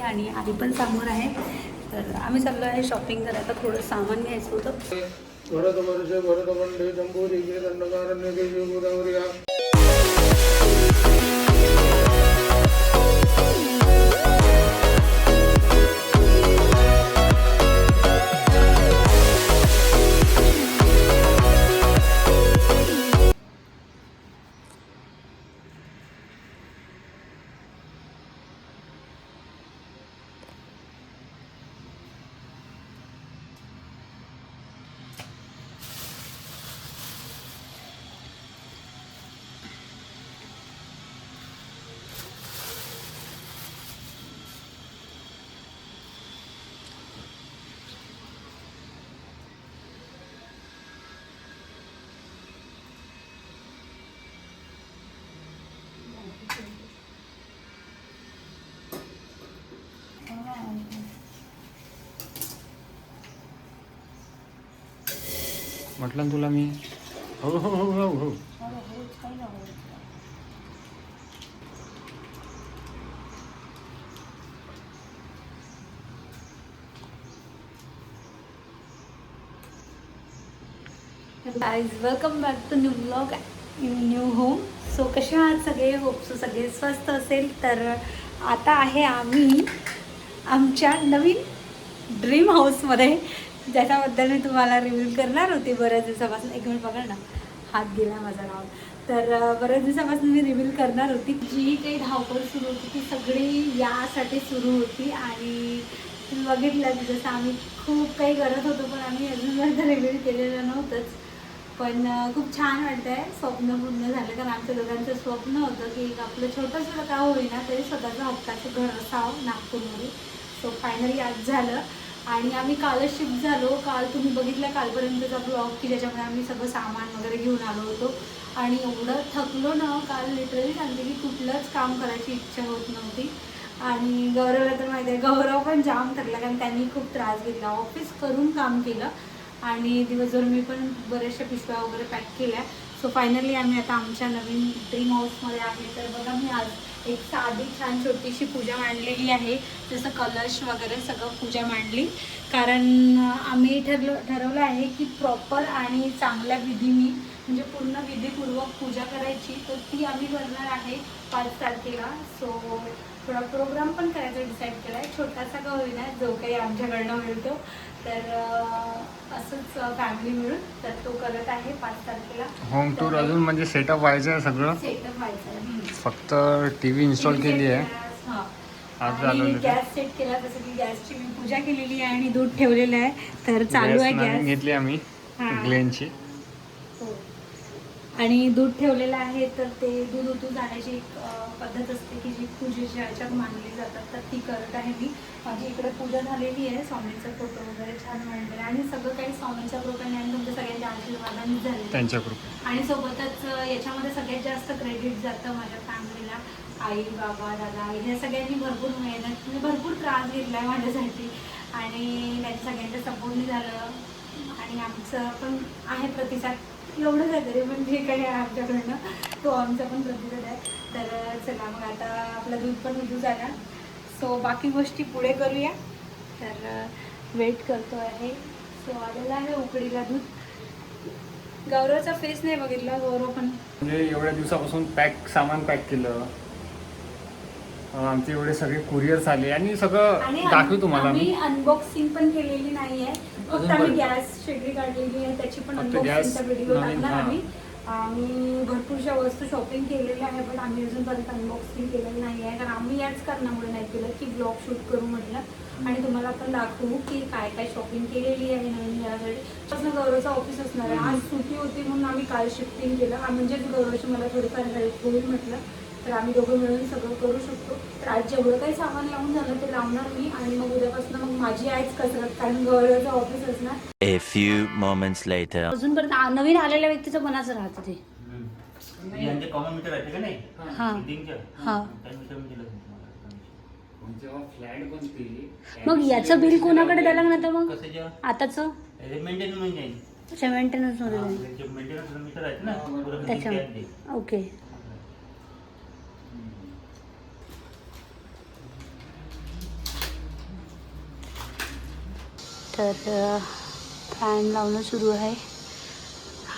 आणि आई पण समोर आहे. तर आम्ही चाललो आहे शॉपिंग करायला. थोडं सामान घ्यायचं होतं. म्हटलं ना तुला मी. हो हो हो हो हो. Guys welcome back to new blog in new home so कसे आहात सगळे? होप सो सगळे स्वस्त असेल. तर आता आहे आम्ही आमच्या नवीन ड्रीम हाऊसमध्ये ज्याच्याबद्दल मी तुम्हाला रिव्ह्यू करणार होते. बऱ्याच दिवसापासून. एक मिनिट बघा ना. हात गेला माझा नाव तर बऱ्याच दिवसापासून मी रिव्ह्यू करणार होती. जी काही धावपळ सुरू होती ती सगळी यासाठी सुरू होती आणि तुम्ही बघितलं की जसं आम्ही खूप काही करत होतो पण आम्ही अजूनपर्यंत रिव्ह्यू केलेलं नव्हतंच. पण खूप छान वाटतं आहे स्वप्न पूर्ण झालं. कारण आमच्या दोघांचं स्वप्न होतं की एक आपलं छोटंसं का होईना तरी स्वतःचं हक्काचं घर असावं नागपूरमध्ये. सो फायनली आज झालं. आणि आम्ही कालच शिफ्ट झालो. काल तुम्ही बघितलं कालपर्यंतचा ब्लॉग की ज्याच्यामध्ये आम्ही सगळं सामान वगैरे घेऊन आलो होतो. आणि एवढं थकलो ना काल लिटरली सांगते की कुठलंच काम करायची इच्छा होत नव्हती. आणि गौरवला तर माहिती आहे गौरव पण जाम थकला कारण त्यांनी खूप त्रास घेतला. ऑफिस करून काम केलं. आणि दिवसभर मी पण बऱ्याचशा पिशव्या वगैरे पॅक केल्या. सो फायनली आम्ही आता आमच्या नवीन ड्रीम हाऊसमध्ये आहे. तर बघा मी आज एक साधी छान छोटीशी पूजा मांडलेली आहे. जसं कलश वगैरे सगळं पूजा मांडली. कारण आम्ही ठरलं ठरवलं आहे की प्रॉपर आणि चांगल्या विधीनी म्हणजे पूर्ण विधीपूर्वक पूजा करायची. तर ती आम्ही करणार आहे पाच तारखेला. सो थोडा प्रोग्राम पण करायचा डिसाईड केला आहे छोटासा का होईना जो काही आमच्याकडनं मिळतो तर असंच फॅमिली मिळून तर तो करत आहे पाच तारखेला होम टूर अजून म्हणजे सेटअप व्हायचं आहे सगळं सेटअप व्हायचं आहे. फक्त टी व्ही इन्स्टॉल केली आहे. आज आणि गॅस सेट केला जसं की गॅसची मी पूजा केलेली आहे आणि दूध ठेवलेलं आहे तर चालू आहे गॅस घेतली आम्ही. ग्लेनची हो. आणि दूध ठेवलेलं आहे तर ते दूध उतू जाण्याची एक पद्धत असते की जी पूजेच्या ह्याच्यात मानली जातात. तर ती करत आहे मी. माझी इकडे पूजा झालेली आहे स्वामीचा फोटो वगैरे छान मांडलेला आणि सगळं काही स्वामीच्या कृपेने आणि तुमच्या सगळ्यांच्या आशीर्वादाने आहे. त्यांच्या कृपे आणि सोबतच याच्यामध्ये सगळ्यात जास्त क्रेडिट जातं माझ्या फॅमिलीला आई बाबा दादा ह्या सगळ्यांनी भरपूर मेहनत म्हणजे भरपूर त्रास घेतला आहे माझ्यासाठी. आणि त्यांच्या सगळ्यांच्या सपोर्टने झालं. आणि आमचं पण आहे प्रतिसाद. एवढंच आहे तरी पण जे काही आहे आमच्याकडनं. तो आमचा पण प्रतिसाद आहे. तर चला मग आता आपलं दूध पण उजू झाला. सो बाकी गोष्टी पुढे करूया. तर uh, वेट करतो आहे. सो आलेला आहे उकडीला दूध. गौरवचा फेस नाही बघितला गौरव पण. म्हणजे एवढ्या दिवसापासून पॅक सामान पॅक केलं. आमचे एवढे सगळे कुरिअर्स आले. आणि सगळं दाखवू तुम्हाला मी. अनबॉक्सिंग पण केलेली नाहीये. फक्त आम्ही गॅस शेगडी काढलेली आहे. त्याची पण अनबॉक्सिंगचा व्हिडिओ टाकणार. आम्ही. आम्ही भरपूरशा वस्तू शॉपिंग केलेल्या आहे पण आम्ही अजूनपर्यंत अनबॉक्सिंग केलेलं नाही आहे कारण आम्ही याच कारणामुळे नाही केलं की ब्लॉग शूट करू म्हटलं. आणि तुम्हाला आपण दाखवू की काय काय शॉपिंग केलेली आहे नवीन घरासाठी गौरवचं ऑफिस असणार आहे. आज सुट्टी होती म्हणून आम्ही काल शिफ्टिंग केलं. आ, म्हणजेच गौरवची मला थोडीफार हेल्प होईल म्हटलं. तर आम्ही दोघं मिळून सगळं करू शकतो. तर आज जेवढं काही सामान लावून झालं ते लावणार मी आणि मग उद्यापासून मग माझी आईच कसरत कारण गौरवचं ऑफिस असणार. A few moments later. अजूनपर्यंत आ- नवीन आलेल्या व्यक्तीचं कोणाचं राहतं ते. यांचे कॉमन मीटर राहते का नाही? हा. बिल्डिंगचं हा. त्या मीटरमध्ये दिलं तुम्हाला. जेव्हा फ्लॅट बनते मग याचं बिल कोणाकडे द्यायला लागणार तर मग? कसं जेव्हा आताचं? मेंटेनन्स म्हणजे मध्ये. मेंटेनन्स मीटर आहेत ना? पुरं त्याच्या बिल द्यायला ते. ओके. तर फॅन लावणं सुरू आहे.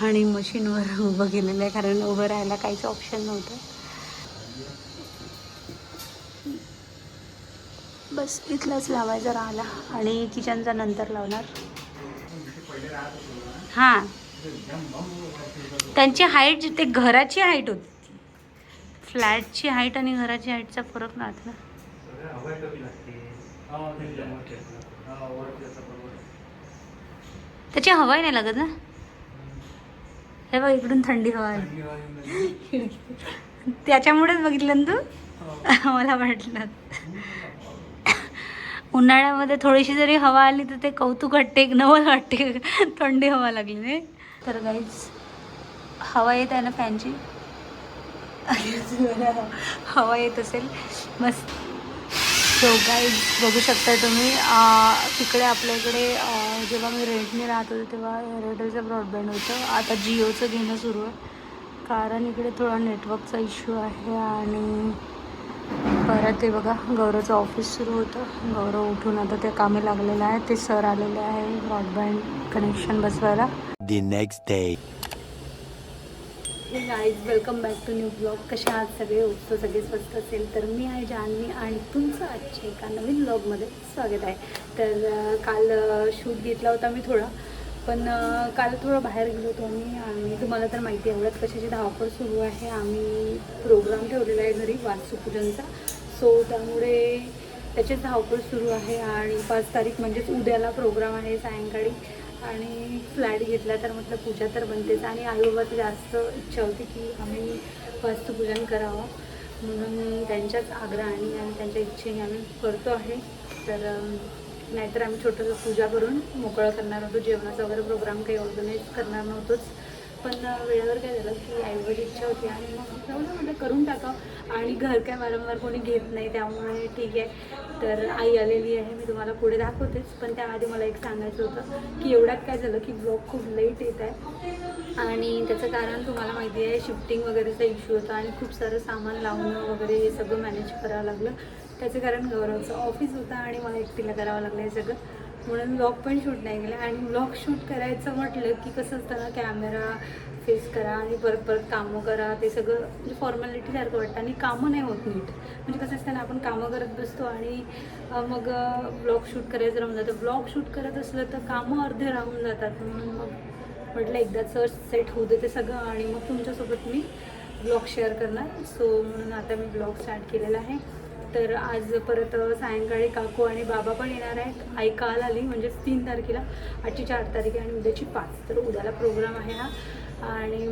आणि मशीनवर उभं केलेलं आहे कारण उभं राहायला काहीच ऑप्शन नव्हतं. बस इथलाच लावायचा राहिला आणि किचनचा नंतर लावणार. हां. त्यांची हाईट ते घराची हाईट होती. फ्लॅटची हाईट आणि घराची हाईटचा फरक राहतो ना. त्याची हवाही नाही लागत ना. हे बघ इकडून थंडी हवा आहे. त्याच्यामुळेच बघितलं ना तू? मला वाटलं. उन्हाळ्यामध्ये थोडीशी जरी हवा आली तर ते कौतुक वाटते नवल वाटते. थंडी हवा लागली नाही तर गाईज हवा येत आहे ना फॅनची हवा येत असेल. मस्त. सो गाईज बघू शकता तुम्ही तिकडे आपल्या इकडे जेव्हा मी रेंटने राहत होते तेव्हा एअरटेलचं ब्रॉडबँड होतं. आता जिओचं घेणं सुरू आहे. कारण इकडे थोडा नेटवर्कचा इश्यू आहे आणि परत ते बघा गौरवचं ऑफिस सुरू होतं. गौरव उठून आता ते कामे लागलेलं आहे. ते सर आलेले आहे ब्रॉडबँड कनेक्शन बसवायला. The next day. Hey guys welcome back to new blog कशा आहात सगळे? उठतो सगळे स्वस्त असेल तर मी आहे जान्हवी आणि तुमचं आजच्या एका नवीन ब्लॉगमध्ये स्वागत आहे. तर काल शूट घेतला होता मी थोडा पण काल थोडं बाहेर गेलो होतो आम्ही आणि तुम्हाला तर माहिती आहे एवढ्यात कशाची धावपळ सुरू आहे. आम्ही प्रोग्राम ठेवलेला आहे घरी वास्तुपूजनचा. सो त्यामुळे त्याचीच धावपळ सुरू आहे. आणि पाच तारीख म्हणजेच उद्याला प्रोग्राम आहे सायंकाळी. आणि फ्लॅट घेतला तर म्हटलं पूजा तर बनतेच. आणि आईबाबाची जास्त इच्छा होती की आम्ही वास्तुपूजन करावं. म्हणून त्यांच्याच आग्रहाने आणि त्यांच्या इच्छेने आम्ही करतो आहे. तर नाहीतर आम्ही छोटंसं पूजा करून मोकळं करणार होतो. जेवणाचा वगैरे प्रोग्राम काही ऑर्गनाईज करणार नव्हतोच. पण वेळेवर काय झालं की आईवर इच्छा होती आणि मग जाऊ म्हटलं करून टाकावं. आणि घर काय वारंवार कोणी घेत नाही त्यामुळे ठीक आहे. तर आई आलेली आहे मी तुम्हाला पुढे दाखवतेच. पण त्याआधी मला एक सांगायचं होतं की एवढ्यात काय झालं की ब्लॉग खूप लेट येत आहे. आणि त्याचं कारण तुम्हाला माहिती आहे शिफ्टिंग वगैरेचा इश्यू होता आणि खूप सारं सामान लावणं वगैरे हे सगळं मॅनेज करावं लागलं. त्याचं कारण गौरवचं ऑफिस होतं आणि मला एकटीला करावं लागलं हे सगळं. म्हणून ब्लॉग पण शूट नाही केलं. आणि ब्लॉग शूट करायचं म्हटलं की कसं असतं ना कॅमेरा फेस करा आणि परत परत कामं करा. ते सगळं म्हणजे फॉर्मॅलिटीसारखं वाटतं आणि कामं नाही होत नीट. म्हणजे कसं असतं ना आपण कामं करत बसतो आणि मग ब्लॉग शूट करायचं राहून जातं. ब्लॉग शूट करत असलं तर कामं अर्धे राहून जातात. म्हणून मग म्हटलं एकदा सर्च सेट होऊ दे ते सगळं आणि मग तुमच्यासोबत मी ब्लॉग शेअर करणार. सो म्हणून आता मी ब्लॉग स्टार्ट केलेला आहे. तर आज परत सायंकाळी काकू आणि बाबा पण येणार आहेत. आई काल आली म्हणजेच तीन तारखेला. आजची चार तारीख आहे आणि उद्याची पाच. तर उद्याला प्रोग्राम आहे हा. आणि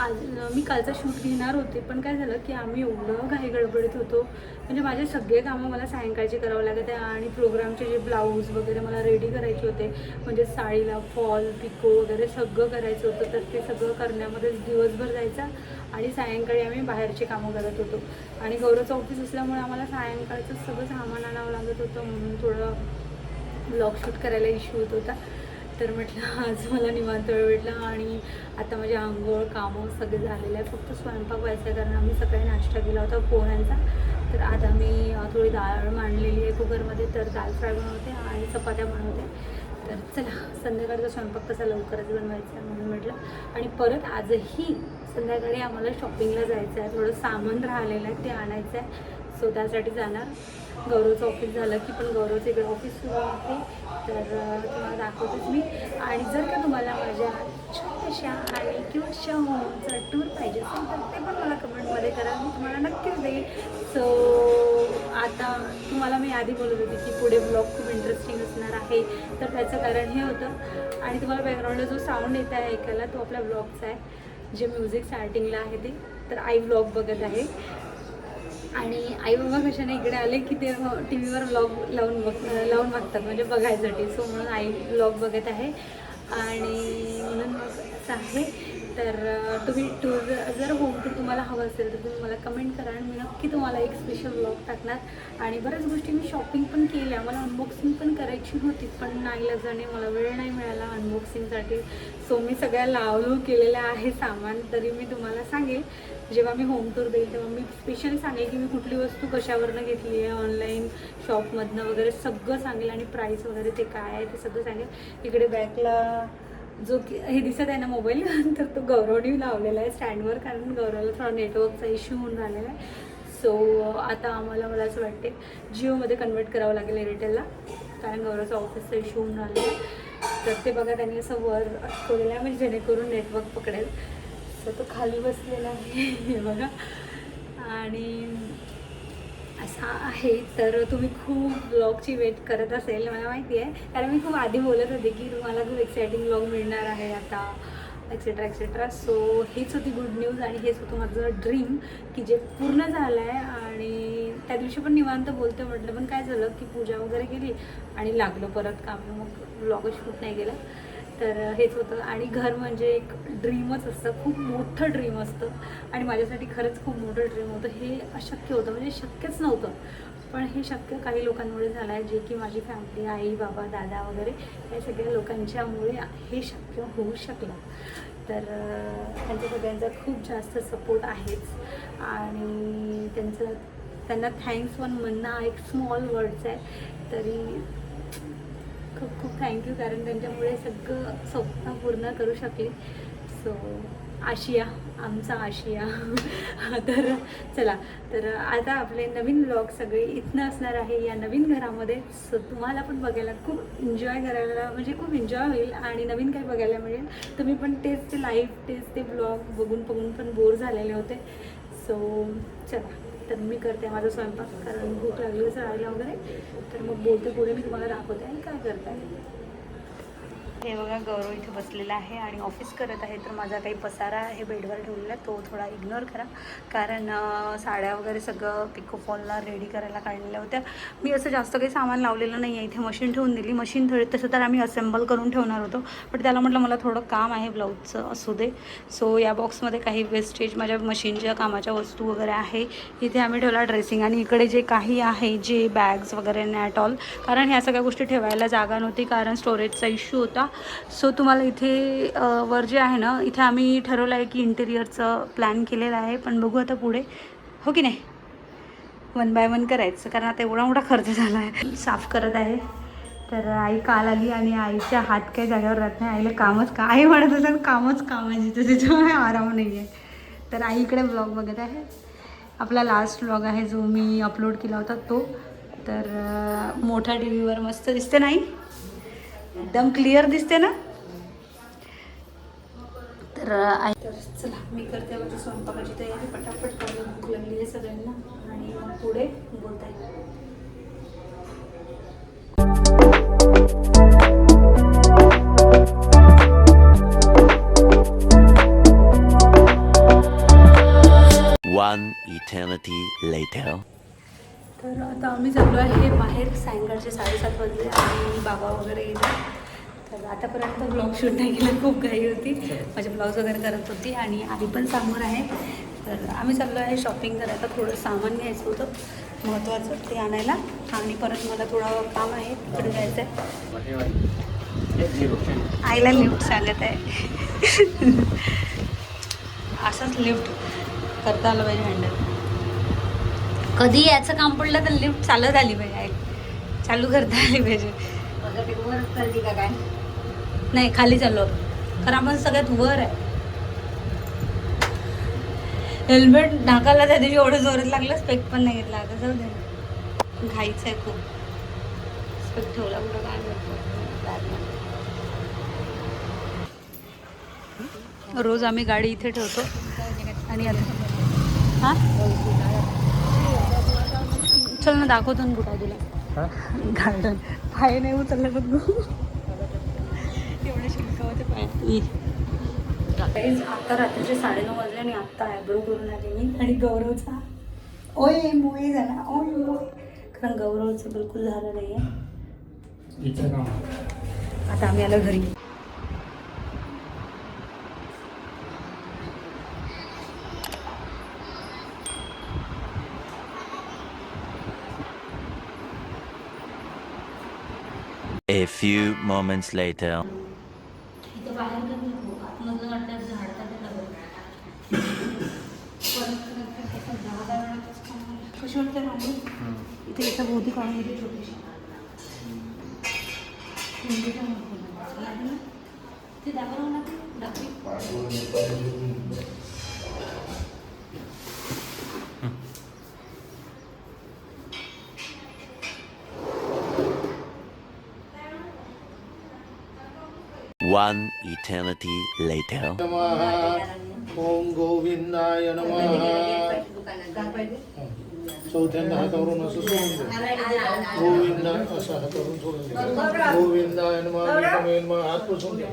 आज मी कालचा शूट घेणार होते. पण काय झालं की आम्ही एवढं घाई गडबडीत होतो. म्हणजे माझे सगळे कामं मला सायंकाळचे करावं लागत आहे. आणि प्रोग्रामचे जे ब्लाऊज वगैरे मला रेडी करायचे होते म्हणजे साडीला फॉल पिको वगैरे सगळं करायचं होतं. तर ते सगळं करण्यामध्येच दिवसभर जायचा. आणि सायंकाळी आम्ही बाहेरचे कामं करत होतो. आणि गौरवचं ऑफिस असल्यामुळे आम्हाला सायंकाळचं सगळं सामान आणावं लागत होतं म्हणून थोडं ब्लॉग शूट करायला इश्यू होत होता. तर म्हटलं आज मला निवांत वेळ भेटला आणि आता माझे आंघोळ कामं सगळे झालेले आहे फक्त स्वयंपाक व्हायचा आहे कारण आम्ही सकाळी नाश्ता केला होता पोह्यांचा. तर आता आम्ही थोडी डाळ मांडलेली आहे कुकरमध्ये. तर दाल फ्राय बनवते आणि चपात्या बनवते. तर चला संध्याकाळचा स्वयंपाक कसा लवकरच बनवायचा आहे म्हणून म्हटलं. आणि परत आजही संध्याकाळी आम्हाला शॉपिंगला जायचं आहे. थोडं सामान राहिलेलं आहे ते आणायचं आहे. सो त्यासाठी जाणार. गौरवचं ऑफिस झालं की पण गौरवचं इकडे ऑफिस सुरू आहे तर तुम्हाला दाखवतेच मी. आणि जर का तुम्हाला माझ्या छोट्याशा आणि क्यूटशा होमचा टूर पाहिजे असेल तर ते पण मला कमेंटमध्ये करा. मी तुम्हाला नक्कीच देईल. सो आता तुम्हाला मी आधी बोलत होती की पुढे ब्लॉग खूप इंटरेस्टिंग असणार आहे. तर त्याचं कारण हे होतं. आणि तुम्हाला बॅकग्राऊंडला जो साऊंड येत आहे ऐकायला तो आपल्या ब्लॉगचा आहे. जे म्युझिक स्टार्टिंगला आहे ते. तर आई ब्लॉग बघत आहे. आणि आई बाबा कशाने इकडे आले की ते टी व्हीवर ब्लॉग लावून बघ लावून बघतात. म्हणजे बघायसाठी. सो म्हणून आई ब्लॉग बघत आहे. आणि म्हणून मग आहे. तर तुम्ही टूर जर होम टूर तुम्हाला हवं असेल तर तुम्ही मला कमेंट करा आणि मी नक्की तुम्हाला एक स्पेशल ब्लॉग टाकणार. आणि बऱ्याच गोष्टी मी शॉपिंग पण केल्या. मला अनबॉक्सिंग पण करायची होती पण नाही जाणे मला वेळ नाही मिळाला अनबॉक्सिंगसाठी सो मी सगळ्या लावलू केलेलं आहे सामान तरी मी तुम्हाला सांगेल. जेव्हा मी होम टूर देईल तेव्हा मी स्पेशली सांगेल की मी कुठली वस्तू कशावरनं घेतली आहे ऑनलाईन शॉपमधनं वगैरे सगळं सांगेल. आणि प्राईस वगैरे ते काय आहे ते सगळं सांगेल. इकडे बॅकला जो की हे दिसत आहे ना मोबाईल तर तो गौरवनी लावलेला आहे स्टँडवर कारण गौरवला थोडा नेटवर्कचा इश्यू होऊन राहिलेला आहे. सो आता आम्हाला मला असं वाटते जिओमध्ये कन्वर्ट करावं लागेल एअरटेलला कारण गौरवचा ऑफिसचा इश्यू होऊन राहिला आहे. तर ते बघा त्यांनी असं वर अटकवलेलं आहे म्हणजे जेणेकरून नेटवर्क पकडेल. सो तो खाली बसलेला आहे हे बघा. आहे. तर तुम्ही खूप ब्लॉगची वेट करत असेल मला माहिती आहे. कारण मी खूप आधी बोलत होते की तुम्हाला खूप एक्सायटिंग ब्लॉग मिळणार आहे आता एक्सेट्रा एक्सेट्रा सो हेच होती गुड न्यूज आणि हेच होतं माझं ड्रीम की जे पूर्ण झालं आहे आणि त्या दिवशी पण निवांत बोलते म्हटलं पण काय झालं की पूजा वगैरे केली आणि लागलो परत काम. मग ब्लॉगच शूट नाही केलं तर हेच होतं. आणि घर म्हणजे एक ड्रीमच असतं. खूप मोठं ड्रीम असतं. आणि माझ्यासाठी खरंच खूप मोठं ड्रीम होतं. हे अशक्य होतं. म्हणजे शक्यच नव्हतं. पण हे शक्य काही लोकांमुळे झालं आहे जे की माझी फॅमिली आई बाबा दादा वगैरे या सगळ्या लोकांच्यामुळे हे शक्य होऊ शकलं. तर त्यांच्या सगळ्यांचा खूप जास्त सपोर्ट आहेच. आणि त्यांचं त्यांना थँक्स पण म्हणणं हा एक स्मॉल वर्ड्स आहे. तरी खूप खूप थँक्यू कारण त्यांच्यामुळे सगळं स्वप्न पूर्ण करू शकले. सो आशिया आमचा आशिया. तर चला तर आता आपले नवीन ब्लॉग सगळे इथनं असणार आहे या नवीन घरामध्ये. सो तुम्हाला पण बघायला खूप एन्जॉय करायला म्हणजे खूप एन्जॉय होईल. आणि नवीन काही बघायला मिळेल. तुम्ही पण तेच ते लाईव्ह तेच ते ब्लॉग बघून बघून पण बोर झालेले होते. सो चला. तर मी करते माझा स्वयंपाक कारण भूक लागली असं राहिला वगैरे तर मग बोलते पुढे मी तुम्हाला दाखवते. आणि काय करताय? हे बघा गौरव इथे बसलेला आहे आणि ऑफिस करत आहे. तर माझा काही पसारा आहे बेडवर ठेवलेला तो थोडा इग्नोर करा. कारण साड्या वगैरे सगळं पिकोफॉलला रेडी करायला काढलेल्या होत्या. मी असं जास्त काही सामान लावलेलं नाही आहे. इथे मशीन ठेवून दिली. मशीन थोडी तसं तर आम्ही असेंबल करून ठेवणार होतो. पण त्याला म्हटलं मला थोडं काम आहे ब्लाऊजचं असू दे. सो या बॉक्समध्ये काही वेस्टेज माझ्या मशीनच्या कामाच्या वस्तू वगैरे आहे. इथे आम्ही ठेवला ड्रेसिंग आणि इकडे जे काही आहे जे बॅग्स वगैरे नॅट ऑल कारण ह्या सगळ्या गोष्टी ठेवायला जागा नव्हती. कारण स्टोरेजचा इश्यू होता. सो तुम्हाला इथे वर जे आहे ना इथे आम्ही ठरवलं आहे की इंटेरियरचं प्लॅन केलेलं आहे पण बघू आता पुढे. हो की नाही? वन बाय वन करायचं कारण आता एवढा मोठा खर्च झाला आहे. साफ करत आहे. तर आई काल आली आणि आईच्या हात काही जागेवर राहत नाही. आईला कामच का आई म्हणत असेल कामच काम आहे जिथे त्याच्यामुळे आराम नाही आहे. तर आई इकडे ब्लॉग बघत आहे. आपला लास्ट ब्लॉग आहे जो मी अपलोड केला होता तो. तर मोठ्या टी व्हीवर मस्त दिसते नाही? एकदम क्लिअर दिसते ना? तर अं, आई तर चला मी करते माझी स्वयंपाकाची तयारी. पटापट करून भूक लागली आहे सगळ्यांना. आणि मग पुढे बोलता One eternity later. तर आता आम्ही चाललो आहे बाहेर सायंकाळचे साडेसात वाजले आणि बाबा वगैरे येतात. तर आतापर्यंत ब्लॉग शूट नाही केलं खूप घाई होती. माझे ब्लॉग्स वगैरे करत होती आणि आई पण समोर आहे. तर आम्ही चाललो आहे शॉपिंग करायला थोडं सामान घ्यायचं होतं महत्त्वाचं ते आणायला. आणि परत मला थोडं काम आहे तिकडे जायचं आहे आईला लिफ्ट सांगत आहे. असंच लिफ्ट करता आलं पाहिजे हँडल कधी याचं काम पडलं तर लिफ्ट चालत आली पाहिजे. चालू करता आली पाहिजे. का काय? नाही खाली चाललो. कारण आपण सगळ्यात वर आहे. हेल्मेट नाकाला त्या दिवशी एवढं जोरात लागलं स्पेक पण नाही घेतला. आता जाऊ दे. घाईचं आहे खूप. स्पेक ठेवला कुठं काय. रोज आम्ही गाडी इथे ठेवतो. आणि आता हां? चल ना दाखवतो ना कुठं तुला गार्डन पाय नाही उचललं बघ. एवढे शिलकावते पाय आता रात्रीचे साडेनऊ वाजले आणि आत्ता आयब्रो करून आले मी आणि गौरवचा. ओय मोय झाला. ओय मोय कारण गौरवचं बिलकुल झालं नाही आहे आता आम्ही आलो घरी A few moments later. इथं बाहेर पण नको आतमधलं वाटलं झाड तर नको कशी वाटते रांगोळी इथे एका भोवती काढून घेते छोटीशी कुंडी पण नको ना. लागेल ना? ते दाखवा ना ते दाखवी One eternity later. नमः ओम गोविंदाय नमः चौथ्यांदा हातावरून असं सोडून द्या गोविंद असं हातावरून सोडून द्या गोविंदाय नमः विष्णवे नमः हात पुसून द्या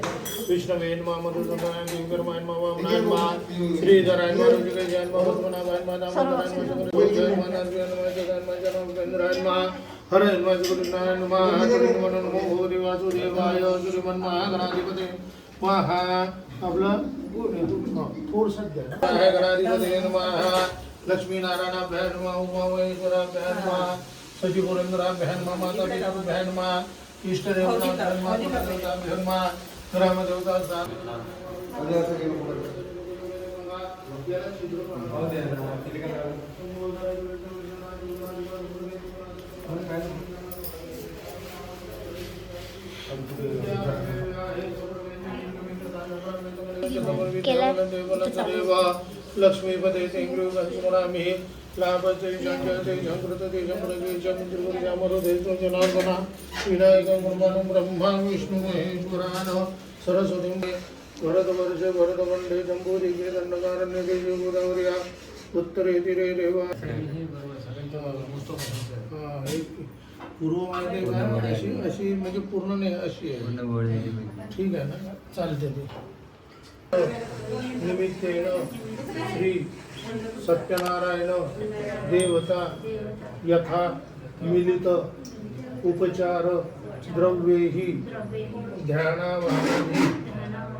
विष्णवे नमः मधुसूदनाय दिव्यकर्माय नमः वामनाय नमः श्रीधराय नमः ऋषिकेशाय नमः पद्मनाभाय नमः दामोदराय नमः जगन्नाथाय नमः नारायणाय नमः जगन्नाथाय नमः जगन्नाथाय नमः हरे नमः गुरुनाय नमः हरे नमः नमो भगवते वासुदेवाय श्रीमन्महागणाधिपते महा आपलं थोडसं द्या आहे गणाधिपती नमः लक्ष्मीनारायणाभ्याय नमः उमामहेश्वराभ्याय नमः सचिपुरेंद्राभ्याय नमः माता पिताभ्याय नमः इष्टदेवताभ्याय नमः कुलदेवताभ्याय नमः ग्रामदेवता लक्ष्मीपदे संग्रहामि लाभते विनायकं ब्रह्मा विष्णु महेश्वरान् सरस्वतीं भरतवर्ष भरतखण्डे जम्बूदिगे दण्डकारण्यके गोदावर्या उत्तरे तिरे देवा हा, एक पूर्व माहिती काय अशी अशी म्हणजे पूर्ण नाही अशी आहे. ठीक आहे ना? चालते ते. निमित्तेन श्री सत्यनारायण देवता यथा मिलित उपचार द्रव्येहि ध्यानावानि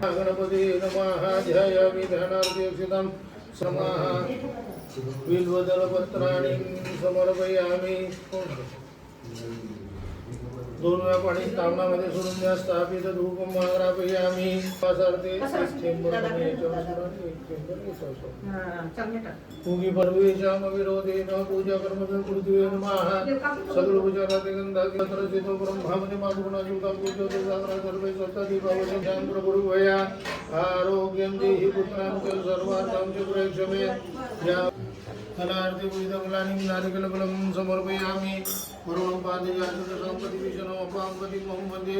गणपती नमः। ध्यायामि ध्यानार्थीक्षितं समाः। बिल्वदलपत्राणि समर्पयामि दोन वेळा पाणी तामणामध्ये सोडून द्या स्थापित धूपम माग्रापयामी वासार्थी एक चेंबर आणि याच्यावर सोडा, एक चेंबर सोडा. पूगी पर्वेशाम विरोधेन पूजा कर्म पृथ्वी नमः सगळ उपचाराते गंधाती तत्र चितो ब्रह्मामध्ये मागुणा युगा पूजो सागरा सर्वे स्वतः दीपावली शांत प्रभु भया. आरोग्यं देहि पुत्रां च सर्वार्थं प्रेक्षमे या फलार्थे विविधफलानि नारिकेलफलं समर्पयामि वरुणोपाधिजातं सम्पति विष्णोपाम्पति मोहम्मदे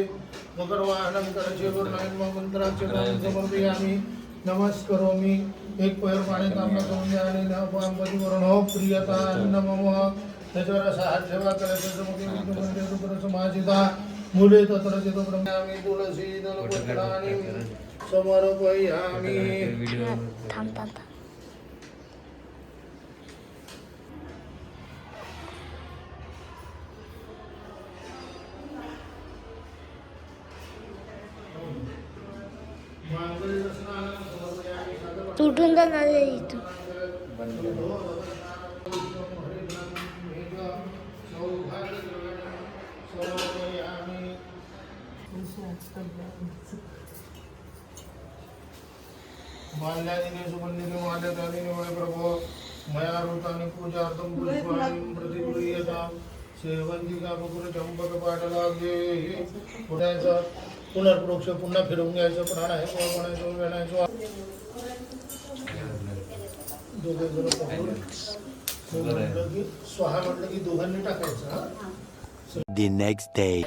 मकरवाहनं करशेवर्णायन मन्त्राक्षराणि समर्पयामि नमस्करोमि एक पैर पाणी तांबा करून द्या आणि पांपती वरुणो प्रियता नमः त्याच्यावर असा हात ठेवा करायचं समाजिता मुले तत्र चितो ब्रह्मामि तुलसी दलपत्राणि समर्पयामि Ogląda na YouTube. पुनर्प्रोक्ष पुन्हा फिरवून घ्यायचं प्राणायाम प्राणायाम दोघे जण पकडून म्हटलं की स्वाहा म्हटलं की दोघांनी टाकायचं हा The next day.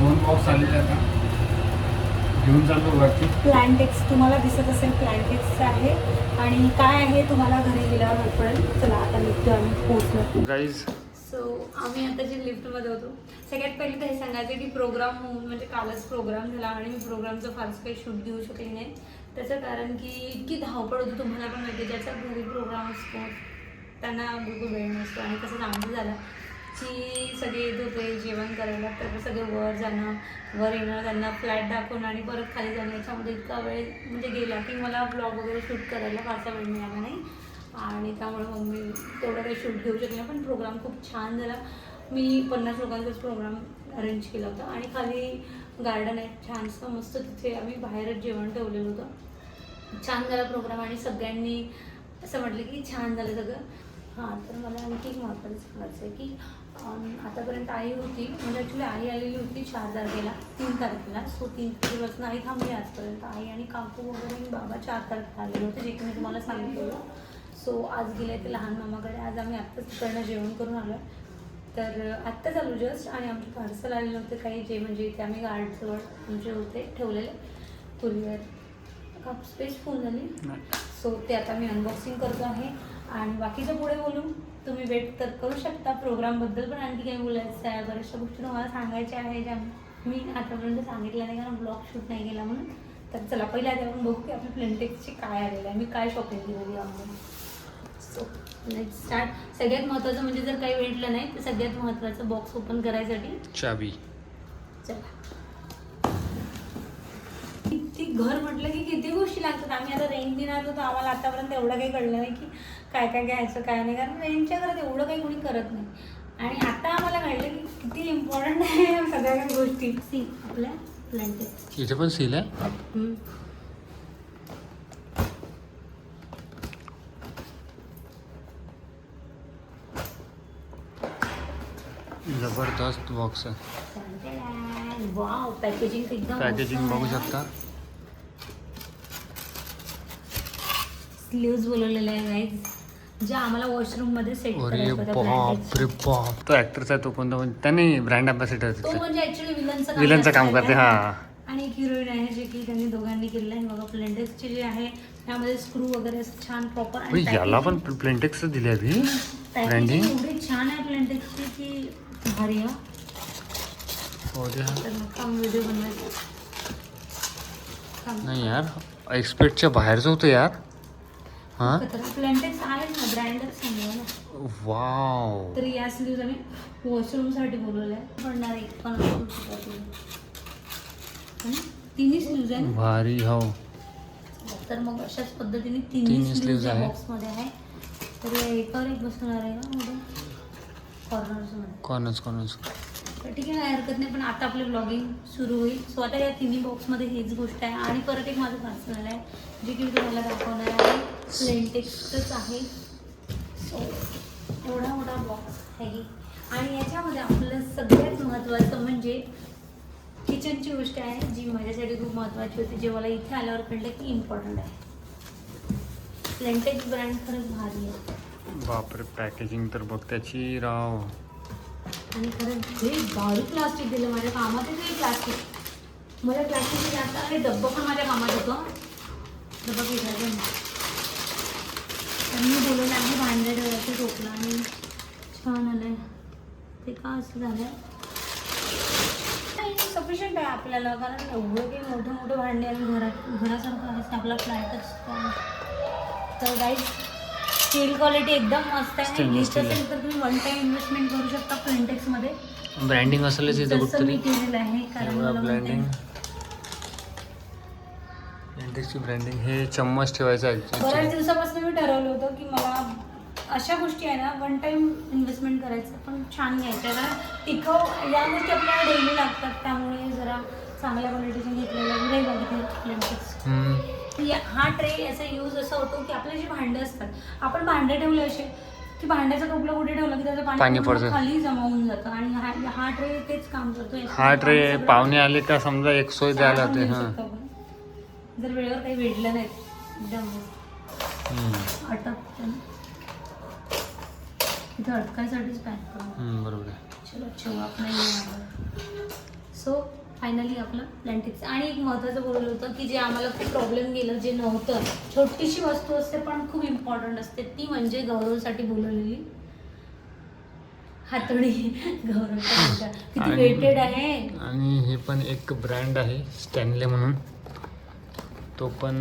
दोन बॉक्स आलेले आता घेऊन चाललो वरती. प्लॅन्टेक्स तुम्हाला दिसत असेल प्लॅन्टेक्स आहे. आणि काय आहे तुम्हाला घरी गेल्यावर कळेल चला आता निघतो आम्ही पोहोचलो. गाईज सो आम्ही आता जे लिफ्टमध्ये होतो सगळ्यात पहिले तर हे सांगायचं की प्रोग्राम होऊन म्हणजे कालच प्रोग्राम झाला आणि मी प्रोग्रामचं फारसं काही शूट घेऊ शकले नाही. त्याचं कारण की इतकी धावपळ होती तुम्हाला पण माहिती ज्याचा घरी प्रोग्राम असतो त्यांना बिलकुल वेळ नसतो आणि तसंच आमचं झालं. की सगळे येत होते जेवण करायला तर सगळे वर जाणं वर येणं त्यांना फ्लॅट दाखवणं आणि परत खाली जाणं याच्यामध्ये इतका वेळ म्हणजे गेला की मला ब्लॉग वगैरे शूट करायला फारसा वेळ मिळाला नाही. आणि त्यामुळे मग मी तेवढं काही शूट घेऊ शकले पण प्रोग्राम खूप छान झाला. मी पन्नास लोकांचाच प्रोग्राम अरेंज केला होता. आणि खाली गार्डन आहे. छानसं मस्त तिथे आम्ही बाहेरच जेवण ठेवलेलं होतं. छान झाला प्रोग्राम आणि सगळ्यांनी असं म्हटलं की छान झालं सगळं. हां तर मला आणखी एक महत्त्वाचं सांगायचं आहे की आतापर्यंत आई होती. म्हणजे ॲक्च्युली आई आलेली होती चार तारखेला तीन तारखेला. सो तीन तारखेपासून आई थांबली आजपर्यंत. आई आणि काकू वगैरे आणि बाबा चार तारखेला आलेले होते जे की मी तुम्हाला सांगितलेलं. सो आज गेले ते लहान मामाकडे. आज आम्ही आत्ताच तिकडनं जेवण करून आलो आहे तर आत्ताच आलो जस्ट आणि आमचे पार्सल आलेले होते काही जे म्हणजे इथे आम्ही गार्डजवळ आमचे होते ठेवलेले. कुरिअर कप स्पेस फुल झाली. सो ते आता मी अनबॉक्सिंग करतो आहे. आणि बाकीचं पुढे बोलू तुम्ही वेट तर करू शकता. प्रोग्रामबद्दल पण आणखी काही बोलायचं आहे. बऱ्याचशा गोष्टी तुम्हाला सांगायच्या आहे ज्या मी आतापर्यंत सांगितल्या नाही. कारण ब्लॉग शूट नाही केला म्हणून. तर चला पहिले आधी आपण बघू की आपल्या प्लेनटेक्सची काय आलेलं आहे. मी काय शॉपिंग केलेली आहे सो लेट स्टार्ट सगळ्यात महत्त्वाचं म्हणजे जर काही भेटलं नाही तर सगळ्यात महत्त्वाचं बॉक्स ओपन करायसाठी चाबी चला. किती घर म्हटलं की किती गोष्टी लागतात. आम्ही आता रेंट देणार होतो आम्हाला आतापर्यंत एवढं काही कळलं नाही की काय काय घ्यायचं काय नाही. कारण रेंटच्या घरात एवढं काही कोणी करत नाही. आणि आता आम्हाला कळलं की किती इम्पॉर्टंट आहे सगळ्या काही गोष्टी. सी आपल्या प्लॅन्टेट इथे पण सील आहे? जबरदस्त बॉक्स आहे. वाव पॅकेजिंग बघू शकता. स्लीव्ज बोलवलेले आहे ज्या आम्हाला वॉशरूममध्ये सेट अरे करायचं होतं बाप blankets. रे बाप. तो ऍक्टरचा आहे तो कोणता म्हणजे त्याने ब्रँड अँबॅसिडर तो म्हणजे ऍक्च्युली विलनचं विलनचं काम करते हा. आणि एक हिरोईन आहे जे की त्यांनी दोघांनी केलेलं आहे. बघा प्लेंटेक्सचे जे आहे त्यामध्ये स्क्रू वगैरे असं छान प्रॉपर याला पण प्लेंटेक्स दिली आहे भी ब्रँडिंग ब्रँडिंग एवढी छान आहे प्लेंटेक्सची की भारी हो द्या मग काम व्हिडिओ बनवायचा. नाही यार एक्सपेक्टच्या बाहेरचं होतं यार. हा? आहे ना ब्रँडच सांगू ना. वाव. तर या स्लीव्ज आम्ही वॉशरूमसाठी बोलवलं आहे पडणार एक पण washroom साठी. तिन्ही स्लीव्ज आहे ना? भारी हो. तर मग अशाच पद्धतीने तिन्ही स्लीव्ज आहे. बॉक्समध्ये आहे. तर एकावर एक बसणार आहे का कोणच कोणच तर ठीक आहे काही हरकत नाही पण आता आपलं ब्लॉगिंग सुरू होईल. सो आता या तिन्ही बॉक्समध्ये हीच गोष्ट आहे. आणि परत एक माझं पार्सल आहे जे की मी तुम्हाला दाखवणार आहे. प्लेनटेक्सच आहे. सो एवढा मोठा बॉक्स आहे आणि याच्यामध्ये आपलं सगळ्यात महत्त्वाचं म्हणजे किचनची गोष्ट आहे जी माझ्यासाठी खूप महत्त्वाची होती जे मला इथे आल्यावर कळलं की इम्पॉर्टंट आहे. प्लेंटेक्स ब्रँड खरंच भारी आहे. बापरे पॅकेजिंग तर बघ त्याची राव. आणि खरंच हे भारी प्लास्टिक दिलं माझ्या कामात येतं हे प्लास्टिक मला प्लास्टिक जास्त आणि डब्बा पण माझ्या कामात होतं. डब्बा पिठाचा तर मी बोलवलं आहे भांडे ठेवायचं टोपला आणि छान आलं ते का असं झालं सफिशियंट आहे आपल्याला कारण एवढं काही मोठं मोठं भांडे आम्ही घरात घरासारखं आहे आपला फ्लॅटच तर गाईज स्टील क्वालिटी एकदम मस्त आहे. Stainless steel आहे. असेल तर तुम्ही वन टाइम इन्व्हेस्टमेंट करू शकता प्रिंटेक्समध्ये ब्रँडिंग असेलच इथं जसं मी कुठतरी. केलेलं आहे कारण मला ब्रँडिंग प्लेंटेक्सची ब्रँडिंग हे चम्मच ठेवायचं आहे. बऱ्याच. दिवसापासून मी ठरवलं होतं की मला अशा गोष्टी आहे ना वन टाइम इन्व्हेस्टमेंट करायचं पण छान घ्यायचं कारण टिकाऊ या गोष्टी आपल्याला डेली लागतात त्यामुळे जरा चांगल्या क्वालिटीचे घेतलेलं नाही बघितलं प्लेंटेक्स हम्म. हा ट्रे याचा यूज असा होतो की आपले जे भांडे असतात आपण भांडे ठेवले असे की भांड्याचा टोपला कुठे ठेवला की त्याचं पाणी पडतं. खाली जमा होऊन जातं आणि हा हा ट्रे तेच काम करतो हा ट्रे पाहुणे आले का समजा एक सोय द्यायला होते हां. जर वेळेवर काही भेटलं नाही एकदम. ना इथं अटकायसाठीच पॅक करू. बरोबर चलो ठेवू फायनली आपलं प्लॅन्टिक्स आणि एक महत्त्वाचं बोललं होतं की जे आम्हाला खूप प्रॉब्लेम गेलं जे नव्हतं छोटीशी वस्तू असते पण खूप इम्पॉर्टंट असते ती म्हणजे गौरवसाठी बोलवलेली हातोडी. गौरवच्या किती वेटेड आहे. आणि हे पण एक ब्रँड आहे स्टॅनले म्हणून. तो पण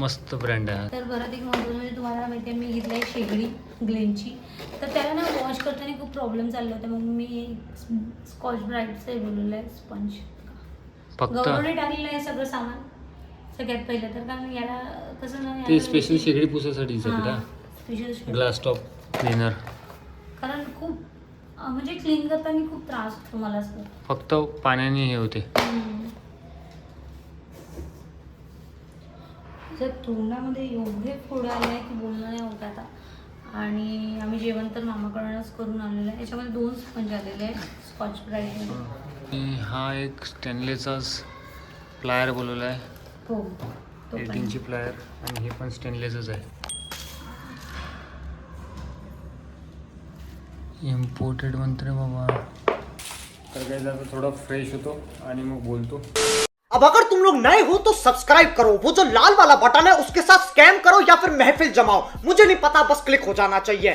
मस्त ब्रँड आहे. तर परत एक महत्त्वाचं म्हणजे तुम्हाला माहिती आहे मी घेतलं आहे शेगडी ग्लेनची. तर त्याला ना वॉश करताना खूप प्रॉब्लेम चालले होते. मग मी स्कॉच ब्राईटचं बोलवलं आहे स्पंज फक्त. गौरवने टाकलेलं आहे सगळं सामान. सगळ्यात पहिलं तर कारण याला कसं ना ते याला- स्पेशल शेगडी पुसासाठी हां, स्पेशल ग्लास टॉप क्लीनर कारण खूप अं, म्हणजे क्लीन करताना खूप त्रास होतो मला असं. फक्त पाण्याने हे होते. जर तोंडामध्ये एवढे फोड आले आहे की बोलणं नाही होत आता. आणि आम्ही जेवण तर मामाकडूनच करून आलेलं आहे. याच्यामध्ये दोन स्पंज आलेले आहे स्कॉच ब्राईट आणि हा एक स्टेनलेसचाच प्लायर बोलवला आहे हो। तो एट इंची प्लायर आणि हे पण स्टेनलेसच आहे. इम्पोर्टेड म्हणते बाबा. तर काही आता थोडा फ्रेश होतो आणि मग बोलतो. अब अगर तुम लोग नए हो तो सब्सक्राइब करो। वो जो लाल वाला बटन है उसके साथ स्कैम करो या फिर महफिल जमाओ। मुझे नहीं पता बस क्लिक हो जाना चाहिए।